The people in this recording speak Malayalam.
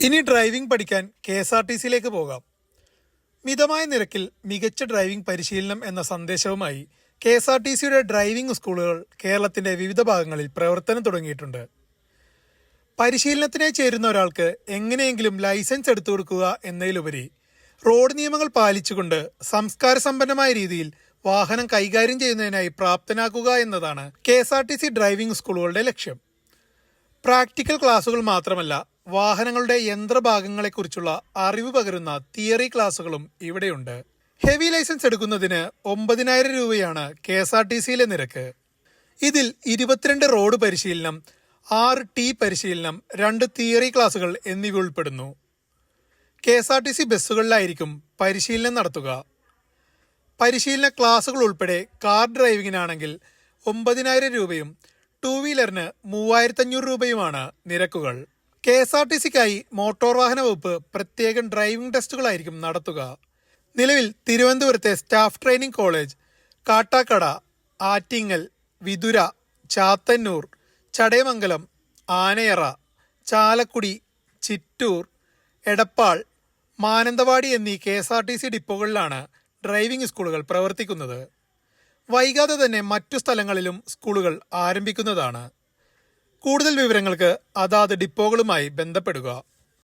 ഇനി ഡ്രൈവിംഗ് പഠിക്കാൻ കെ എസ് ആർ ടി സിയിലേക്ക് പോകാം. മിതമായ നിരക്കിൽ മികച്ച ഡ്രൈവിംഗ് പരിശീലനം എന്ന സന്ദേശവുമായി കെ എസ് ആർ ടി സിയുടെ ഡ്രൈവിംഗ് സ്കൂളുകൾ കേരളത്തിന്റെ വിവിധ ഭാഗങ്ങളിൽ പ്രവർത്തനം തുടങ്ങിയിട്ടുണ്ട്. പരിശീലനത്തിനായി ചേരുന്ന ഒരാൾക്ക് എങ്ങനെയെങ്കിലും ലൈസൻസ് എടുത്തു കൊടുക്കുക എന്നതിലുപരി റോഡ് നിയമങ്ങൾ പാലിച്ചുകൊണ്ട് സംസ്കാര സമ്പന്നമായ രീതിയിൽ വാഹനം കൈകാര്യം ചെയ്യുന്നതിനായി പ്രാപ്തനാക്കുക എന്നതാണ് K S R T C driving സ്കൂളുകളുടെ ലക്ഷ്യം. പ്രാക്ടിക്കൽ ക്ലാസുകൾ മാത്രമല്ല വാഹനങ്ങളുടെ യന്ത്രഭാഗങ്ങളെക്കുറിച്ചുള്ള അറിവ് പകരുന്ന തിയറി ക്ലാസുകളും ഇവിടെയുണ്ട്. ഹെവി ലൈസൻസ് എടുക്കുന്നതിന് ഒമ്പതിനായിരം രൂപയാണ് കെ എസ് ആർ ടി സിയിലെ നിരക്ക്. ഇതിൽ ഇരുപത്തിരണ്ട് റോഡ് പരിശീലനം ആറ് ടി പരിശീലനം രണ്ട് തിയറി ക്ലാസുകൾ എന്നിവ ഉൾപ്പെടുന്നു. K S R T C ബസ്സുകളിലായിരിക്കും പരിശീലനം നടത്തുക. പരിശീലന ക്ലാസുകൾ ഉൾപ്പെടെ കാർ ഡ്രൈവിംഗിനാണെങ്കിൽ ഒമ്പതിനായിരം രൂപയും ടൂ വീലറിന് മൂവായിരത്തഞ്ഞൂറ് രൂപയുമാണ് നിരക്കുകൾ. കെ എസ് ആർ ടി സിക്കായി മോട്ടോർ വാഹന വകുപ്പ് പ്രത്യേകം ഡ്രൈവിംഗ് ടെസ്റ്റുകളായിരിക്കും നടത്തുക. നിലവിൽ തിരുവനന്തപുരത്തെ staff training college Kattakkada Attingal Vithura Chathannoor Chadayamangalam Anayara Chalakudy Chittur Edappal Mananthavady എന്നീ K S R T C ഡിപ്പോകളിലാണ് driving സ്കൂളുകൾ പ്രവർത്തിക്കുന്നത്. വൈകാതെ തന്നെ മറ്റു സ്ഥലങ്ങളിലും സ്കൂളുകൾ ആരംഭിക്കുന്നതാണ്. കൂടുതൽ വിവരങ്ങൾക്ക് അതാത് ഡിപ്പോകളുമായി ബന്ധപ്പെടുക.